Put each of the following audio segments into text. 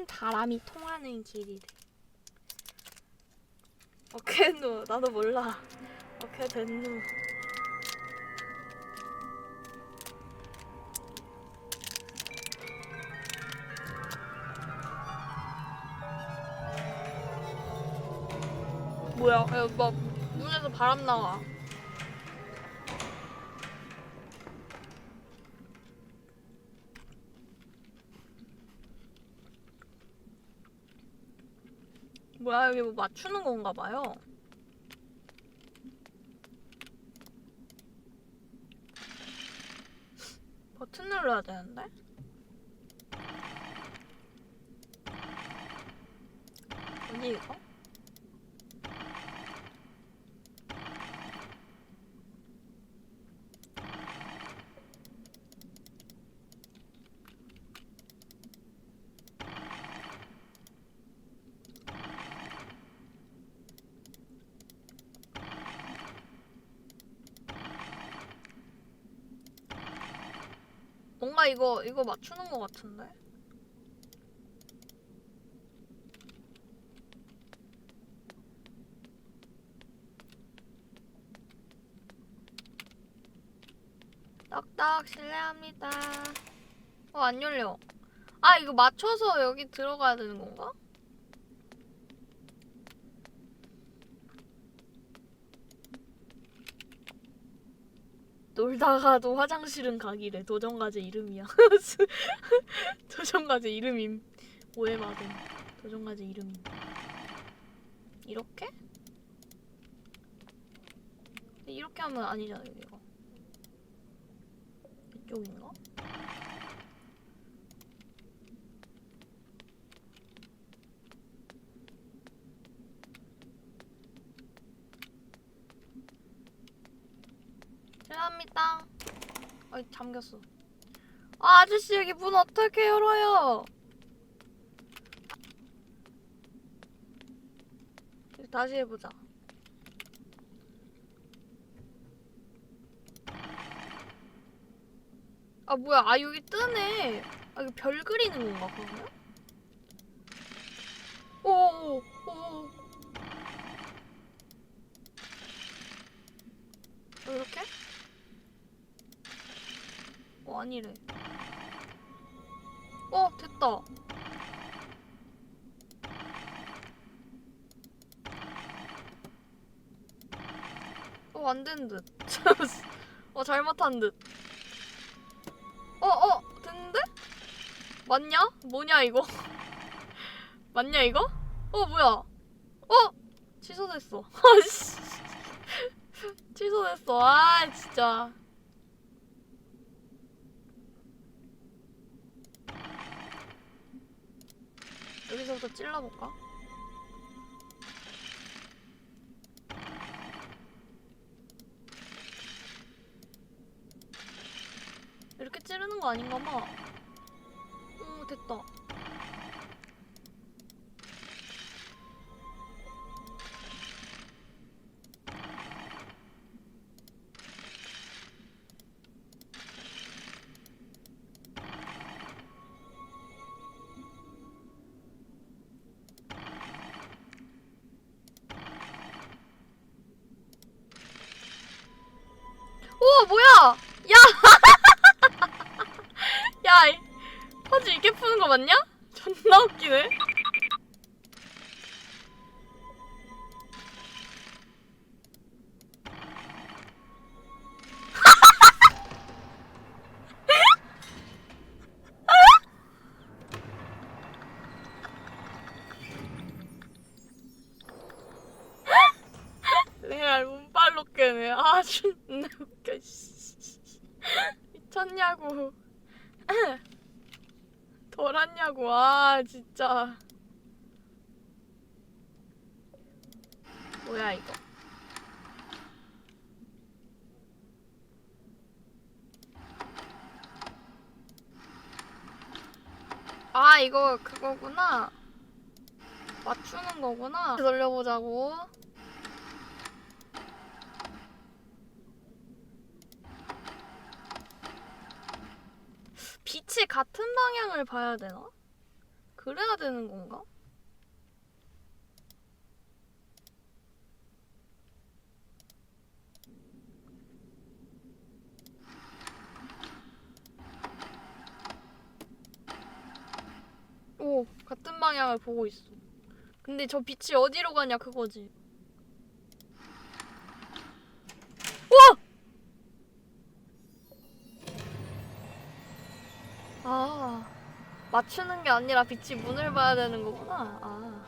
큰 바람이 통하는 길이래. 오케누 나도 몰라. 오케 됐누. 뭐야? 야, 막 눈에서 바람 나와. 뭐야 여기 뭐 맞추는 건가 봐요. 버튼 눌러야 되는데? 뭐지 이거? 뭔가 이거 이거 맞추는 거 같은데? 딱딱 실례합니다. 어, 안 열려. 아, 이거 맞춰서 여기 들어가야 되는 건가? 놀다가도 화장실은 가기래. 도전과제 이름이야. 도전과제 이름임. 오해마든. 도전과제 이름임. 이렇게? 이렇게 하면 아니잖아, 여기가. 이쪽인가? 죄송합니다. 아이 잠겼어. 아, 아저씨 여기 문 어떻게 열어요? 다시 해보자. 아 뭐야? 아 여기 뜨네. 아 이거 별 그리는 건가 그러면? 오오오. 오. 어, 이렇게? 어 아니래. 어 됐다. 어 안된 듯. 어 잘못한 듯. 어 어 됐는데? 맞냐? 뭐냐 이거? 맞냐 이거? 어 뭐야? 어 취소됐어. 취소됐어. 아 진짜. 여기서부터 찔러볼까? 이렇게 찌르는 거 아닌가 봐. 오, 됐다. 뭐야! 야! 야, 이 퍼즐 이렇게 푸는 거 맞냐? 존나 웃기네. 미쳤냐고. 덜았냐고. 아 진짜. 뭐야 이거? 아 이거 그거구나. 맞추는 거구나. 돌려보자고 빛이 같은 방향을 봐야 되나? 그래야 되는 건가? 오, 같은 방향을 보고 있어. 근데 저 빛이 어디로 가냐 그거지. 맞추는 게 아니라 빛이 문을 봐야 되는 거구나. 아,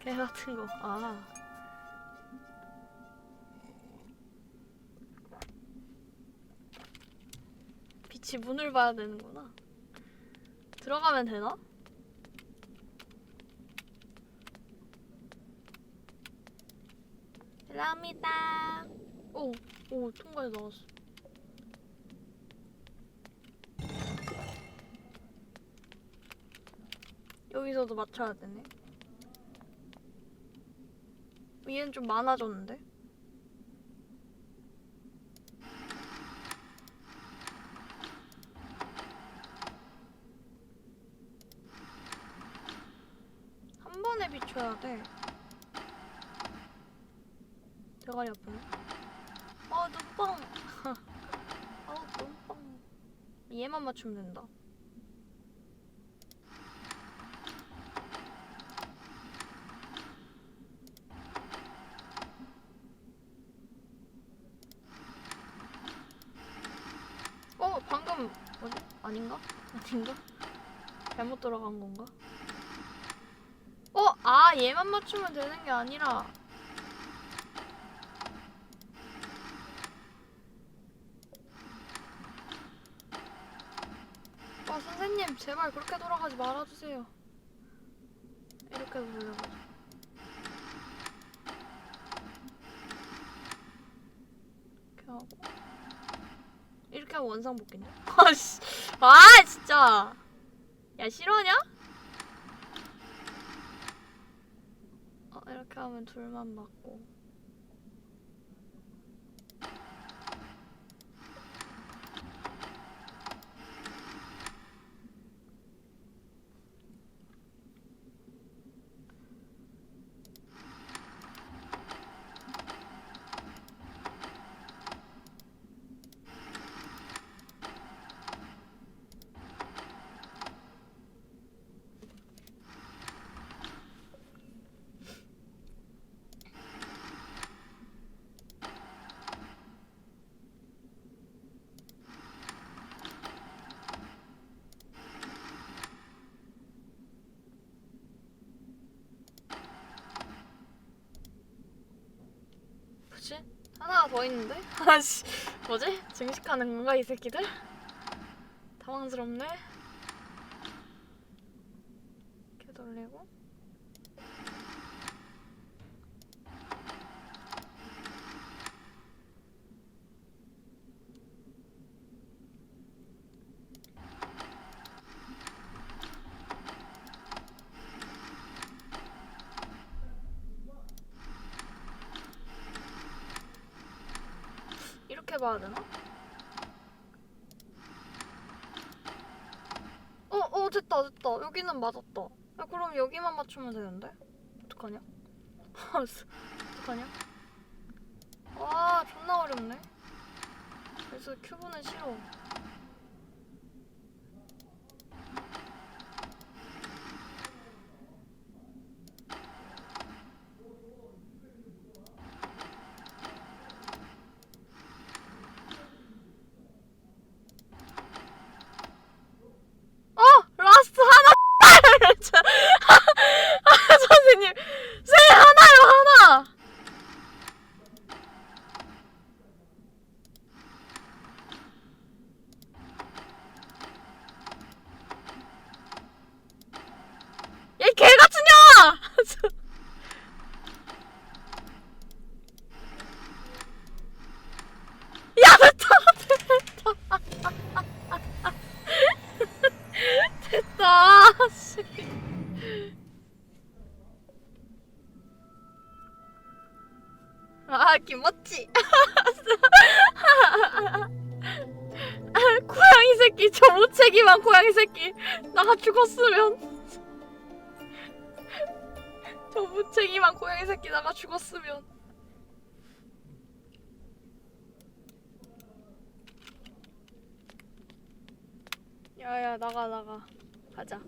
개 같은 거. 아. 빛이 문을 봐야 되는구나. 들어가면 되나? 감사합니다. 오, 오, 통과해 나왔어. 여기서도 맞춰야 되네. 위엔 좀 많아졌는데? 한 번에 비춰야 돼. 대가리 아프네. 아, 눈빵! 아우, 눈빵. 얘만 맞추면 된다. 어, 뭐지? 아닌가? 아닌가? 잘못 들어간 건가? 어, 아, 얘만 맞추면 되는 게 아니라 아, 선생님, 제발 그렇게 돌아가지 말아주세요. 이렇게 돌려가지고. 이렇게 하고. 이렇게 하면 원상 복귀인데? 아씨. 아, 진짜. 야, 싫어하냐? 어, 이렇게 하면 둘만 맞고. 뭐지? 하나가 더 있는데? 아씨, 뭐지? 증식하는 건가 이 새끼들? 당황스럽네. 이렇게 돌리고. 이렇게 봐야 되나? 어, 어, 됐다, 됐다. 여기는 맞았다. 야, 그럼 여기만 맞추면 되는데? 어떡하냐? 어떡하냐? 와, 존나 어렵네. 그래서 큐브는 싫어. 어! 라스트 하나! 저- 아, 선생님! 선생님, 하나요, 하나! 야, 이 개같은 년아! 야, 됐다, 됐다. 됐다, 씨. 아, 김멋지. 아, 고양이 새끼. 저 무책임한 고양이 새끼. 나가 죽었으면. 저 무책임한 고양이 새끼 나가 죽었으면. 야야 나가 나가. 가자.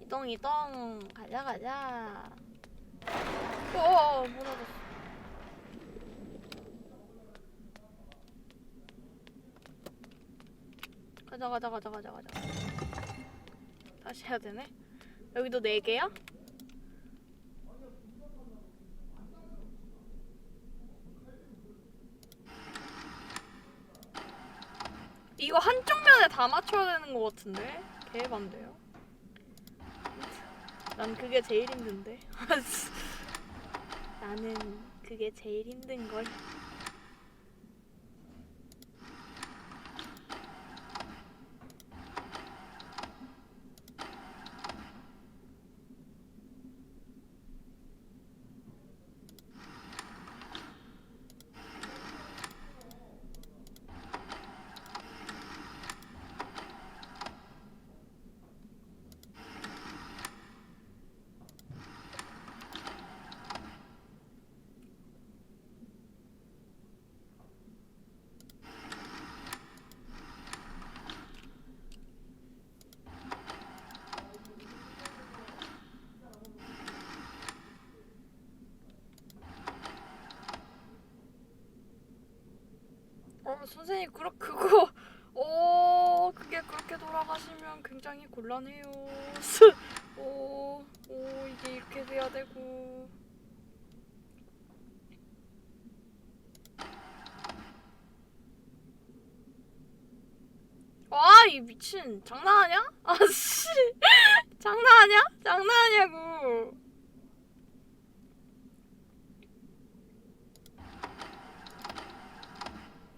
이동 이동. 가자 가자. 어어 무너졌어 가자 가자 가자 가자 가자. 다시 해야 되네? 여기도 네 개야? 이거 한쪽 면에 다 맞춰야 되는 것 같은데? 개반대요? 난 그게 제일 힘든데. 나는 그게 제일 힘든 걸 어 선생님 그렇 그거 어 그게 그렇게 돌아가시면 굉장히 곤란해요. 오, 오 이게 이렇게 돼야 되고. 와, 이 미친 장난하냐? 아씨, 장난하냐? 장난하냐고.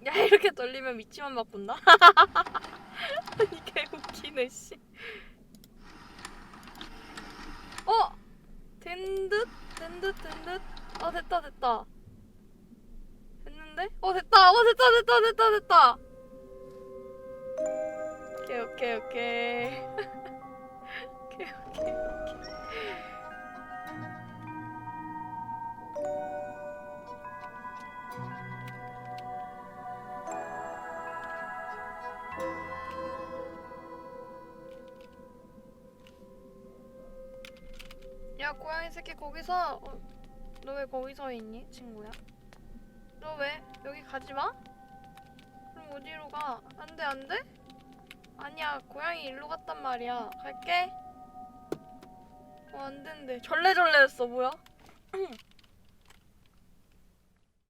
야 이렇게 돌리면 미치만 바꾼다. 이게 웃기네 씨. 어, 된 듯, 된 듯, 된 듯. 어 됐다 됐다. 됐는데? 어 됐다, 어 됐다 됐다 됐다 됐다. 오케이 오케이 오케이. 오케이 오케이 오케이. 야 고양이 새끼 거기서 어, 너왜 거기서 있니 친구야? 너 왜 여기 가지 마? 그럼 어디로 가? 안돼 안돼? 아니야 고양이 일로 갔단 말이야 갈게 어 안 된대 절레절레했어 뭐야?